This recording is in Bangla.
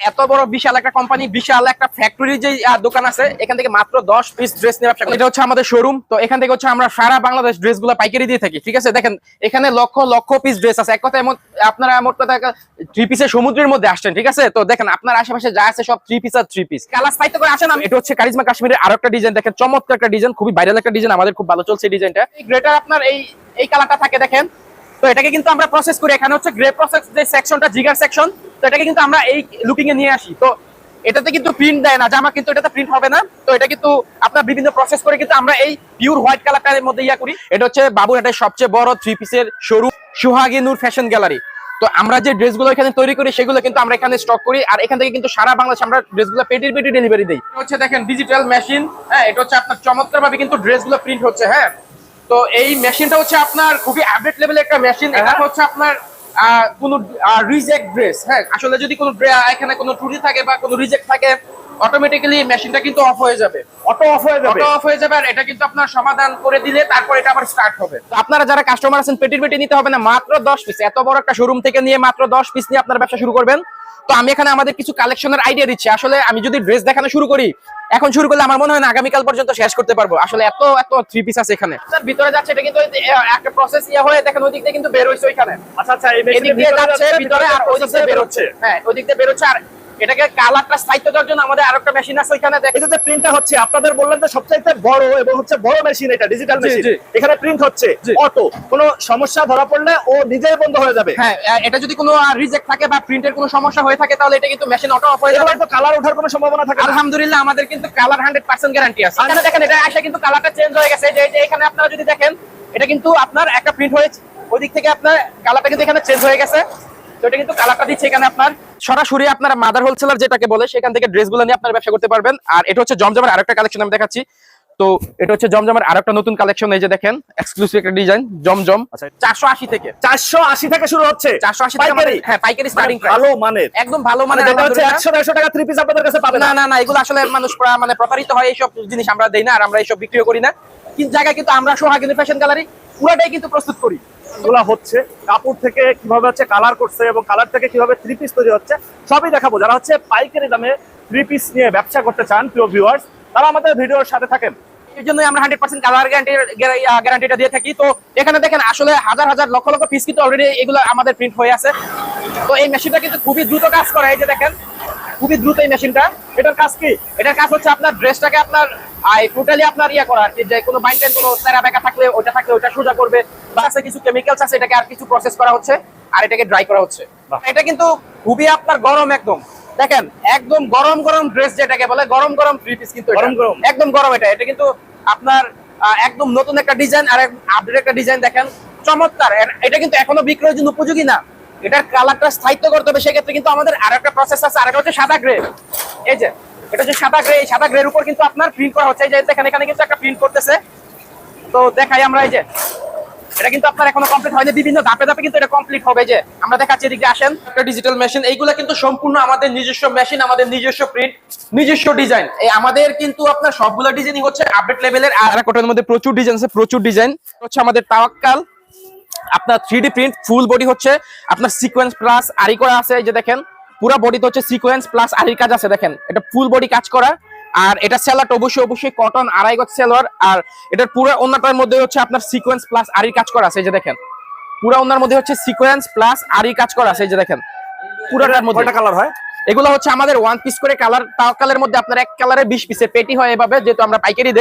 এত বড় বিশাল একটা কোম্পানি বিশাল একটা ফ্যাক্টরি যে দোকান আছে, এখান থেকে মাত্র দশ পিস ড্রেস নিয়ে ব্যবসা এটা হচ্ছে আমাদের শোরুম তো এখান থেকে হচ্ছে আমরা সারা বাংলাদেশ ড্রেসগুলো পাইকারি দিয়ে থাকি, ঠিক আছে? দেখেন, এখানে লক্ষ লক্ষ পিস ড্রেস আছে। এক কথায় মোট- আপনারা মোট কথা থ্রি পিসের সমুদ্রের মধ্যে আসছেন, ঠিক আছে? তো দেখেন, আপনার আশেপাশে যা আছে সব থ্রি পিস আর থ্রি পিস কালার সাইতে করে আসেন আমি- এটা হচ্ছে কারিজমা কাশ্মীরের আরও একটা ডিজাইন দেখেন, চমৎকার একটা ডিজাইন খুবই ভাইরাল একটা ডিজাইন আমাদের খুব ভালো চলছে ডিজাইনটা গ্রেটার আপনার এই এই কালারটা থাকে, দেখেন। তো এটাকে কিন্তু আমরা প্রসেস করি। এখানে হচ্ছে গ্রে প্রসেস যে সেকশনটা জিগার সেকশন তো এটাকে কিন্তু আমরা এই লুকিং এ নিয়ে আসি। তো এটাতে কিন্তু প্রিন্ট দেয় না, জামা কিন্তু এটাতে প্রিন্ট হবে না। তো এটা কিন্তু আপনার বিভিন্ন প্রসেস করে কিন্তু আমরা এই পিওর হোয়াইট কালারটার মধ্যে ইয়া করি। এটা হচ্ছে বাবুরহাটের সবচেয়ে বড় থ্রি পিসের showroom Suhagi Noor fashion gallery তো আমরা যে ড্রেসগুলো এখানে তৈরি করি, সেগুলো কিন্তু আমরা এখানে স্টক করি। আর এখান থেকে কিন্তু সারা বাংলাদেশ আমরা ড্রেসগুলো পেটির পেটি ডেলিভারি দিই। এটা হচ্ছে দেখেন ডিজিটাল মেশিন হ্যাঁ এটা হচ্ছে আপনার চমৎকার ভাবে কিন্তু ড্রেসগুলো প্রিন্ট হচ্ছে হ্যাঁ। তো এই মেশিনটা হচ্ছে আপনার খুবই আপডেট লেভেলের একটা মেশিন এটা হচ্ছে আপনার কোনো রিজেক্ট ড্রেস হ্যাঁ আসলে যদি কোনো এখানে কোনো ত্রুটি থাকে বা কোনো রিজেক্ট থাকে অটোমেটিক্যালি মেশিনটা কিন্তু অফ হয়ে যাবে। অটো অফ হয়ে যাবে। অটো অফ হয়ে যাবে আর এটা কিন্তু আপনার সমাধান করে দিলে তারপর এটা আবার স্টার্ট হবে। তো আপনারা যারা কাস্টমার আছেন পেটির পেটি নিতে হবে না মাত্র 10 পিস এত বড় একটা শোরুম থেকে নিয়ে মাত্র 10 পিস নিয়ে আপনার ব্যবসা শুরু করবেন। তো আমি এখানে আমাদের কিছু কালেকশনের আইডিয়া দিচ্ছি। আসলে আমি যদি ড্রেস দেখানো শুরু করি এখন শুরু করলে আমার মনে হয় না আগামীকাল পর্যন্ত শেষ করতে পারব। আসলে এত এত থ্রি পিস আছে এখানে। ভিতরে যাচ্ছে এটা কিন্তু একটা প্রসেস ইয়ে হয়ে দেখেন ওই দিক দিয়ে কিন্তু বের হইছে ওইখানে। আচ্ছা আচ্ছা এই এদিক দিয়ে যাচ্ছে ভিতরে আর ওই দিক দিয়ে বের হচ্ছে। হ্যাঁ ওই দিক দিয়ে বের হচ্ছে আর এটাকে কালারটা স্থায়িত্ব দেওয়ার জন্য আমাদের আরেকটা মেশিন আছে ওইখানে দেখেন যে প্রিন্টটা হচ্ছে আপনাদের বললেন যে সবচাইতে বড় এবং হচ্ছে বড় মেশিন এটা ডিজিটাল মেশিন এখানে প্রিন্ট হচ্ছে অটো কোনো সমস্যা ধরা পড়লে ও নিজেই বন্ধ হয়ে যাবে। হ্যাঁ এটা যদি কোনো রিজেক্ট থাকে বা প্রিন্টের কোনো সমস্যা হয়ে থাকে তাহলে এটা কিন্তু মেশিন অটো অফ হয়ে যাবে তো কালার ওঠার কোনো সম্ভাবনা থাকে আলহামদুলিল্লাহ আমাদের কিন্তু কালার হান্ড্রেড পার্সেন্ট গ্যারান্টি আছে। এখানে দেখেন এটা আসে কিন্তু কালারটা চেঞ্জ হয়ে গেছে। যে এখানে আপনারা যদি দেখেন এটা কিন্তু আপনার একটা প্রিন্ট হয়েছে। ওই দিক থেকে আপনার কালারটা কিন্তু এখানে চেঞ্জ হয়ে গেছে। তো এটা কিন্তু কালারটা দিচ্ছে এখানে আপনার। সরাসরি আপনারা মাদার হোলসেলার যেটাকে বলে সেখান থেকে ড্রেসগুলো নিয়ে আপনারা ব্যবসা করতে পারবেন। আর এটা হচ্ছে জমজমের আরেকটা কালেকশন আমি দেখাচ্ছি। তো এটা হচ্ছে জমজমের আরেকটা নতুন কালেকশন এই যে দেখেন এক্সক্লুসিভ একটা ডিজাইন জমজম। আচ্ছা। চারশো আশি থেকে। চারশো আশি থেকে শুরু হচ্ছে। চারশো আশি? হ্যাঁ পাইকারি মানে স্টার্টিং ভালো মানের। একদম ভালো মানে মানে একশো দেড়শো টাকা থ্রি পিস আপনাদের কাছে পাবে না না না এগুলো আসলে মানুষ মানে প্রতারিত হয় এইসব জিনিস আমরা দেই না আর আমরা এইসব বিক্রিও করি না। কিন্তু জায়গায় কিন্তু আমরা সোহাগিনী ফ্যাশন গ্যালারি পুরোটাই কিন্তু প্রস্তুত করি। এগুলা হচ্ছে, কাপড় থেকে কীভাবে হচ্ছে কালার করছে এবং কালার থেকে কীভাবে থ্রি পিস তৈরি হচ্ছে, সবই দেখাবো। যারা হচ্ছে পাইকারি দামে থ্রি পিস নিয়ে ব্যবসা করতে চান, প্রিয় ভিউয়ার্স তারা আমাদের ভিডিওর সাথে থাকেন। এর জন্য আমরা হান্ড্রেড পার্সেন্ট কালার গ্যারান্টিটা দিয়ে থাকি। তো এখানে দেখেন, আসলে হাজার হাজার, লক্ষ লক্ষ পিস কিন্তু অলরেডি এগুলো আমাদের প্রিন্ট হয়ে আছে। তো এই মেশিনটা কিন্তু খুবই দ্রুত কাজ করে। এই যে দেখেন খুবই দ্রুত এই মেশিনটা। এটার কাজ কি? এটার কাজ হচ্ছে আপনার ড্রেসটাকে আপনার আই টোটালি আপনার ইয়া করা আর কি যে কোনো বাইন্ডেন কোনো তেরা বেকা থাকলে ওটা থাকলে ওটা সোজা করবে। বা আছে কিছু কেমিক্যালস আছে এটাকে আর কিছু প্রসেস করা হচ্ছে আর এটাকে ড্রাই করা হচ্ছে। এটা কিন্তু খুবই আপনার গরম একদম। দেখেন একদম গরম গরম ড্রেস যেটাকে বলে গরম গরম থ্রি পিস কিন্তু গরম গরম। একদম গরম এটা। এটা কিন্তু আপনার একদম নতুন একটা ডিজাইন আর আপডেট একটা ডিজাইন দেখেন। চমৎকার। এটা কিন্তু এখনও বিক্রয়ের জন্য উপযোগী না। এটার কালারটা স্থায়িত্ব করতে হবে, সেক্ষেত্রে কিন্তু আমাদের আর একটা প্রসেস আছে আর হচ্ছে সাদা গ্রে এই যে, এটা হচ্ছে সাদা গ্রে সাদা গ্রের উপর কিন্তু আপনার প্রিন্ট করা হচ্ছে। এই যে, দেখেন, এখানে কিন্তু একটা প্রিন্ট করতেছে। তো দেখাই আমরা এই যে, এটা কিন্তু আপনার এখনও কমপ্লিট হয়নি। বিভিন্ন ধাপে ধাপে কিন্তু এটা কমপ্লিট হবে। যে, আমরা দেখাচ্ছি এদিকে আসেন। একটা ডিজিটাল মেশিন এইগুলো কিন্তু সম্পূর্ণ আমাদের নিজস্ব মেশিন আমাদের নিজস্ব প্রিন্ট নিজস্ব ডিজাইন এই আমাদের কিন্তু আপনার সবগুলো ডিজাইনই হচ্ছে আপডেট লেভেলের আর কোটার মধ্যে প্রচুর ডিজাইন আছে, প্রচুর ডিজাইন হচ্ছে আমাদের তাওয়াক্কাল। আপনার থ্রি প্রিন্ট ফুল বডি হচ্ছে আপনার সিকোয়েন্স প্লাস আরি করা আছে এই যে দেখেন পুরো বডিতে হচ্ছে সিকোয়েন্স প্লাস আরির কাজ আছে দেখেন এটা ফুল বডি কাজ করা আর এটা সেলার অবশ্যই অবশ্যই কটন আড়াই গজ সেলোয়ার আর এটার পুরো অন্যটার মধ্যে হচ্ছে আপনার সিকোয়েন্স প্লাস আরির কাজ করা আছে এই যে দেখেন পুরো অন্যার মধ্যে হচ্ছে সিকোয়েন্স প্লাস আরির কাজ করা আছে এই যে দেখেন পুরোটার মধ্যে। কালার হয়? এগুলো হচ্ছে আমাদের ওয়ান পিস করে কালার তাওয়াক্কালের মধ্যে আপনার এক কালারে বিশ পিসের পেটি হয় এভাবে যেহেতু আমরা পাইকারি দেই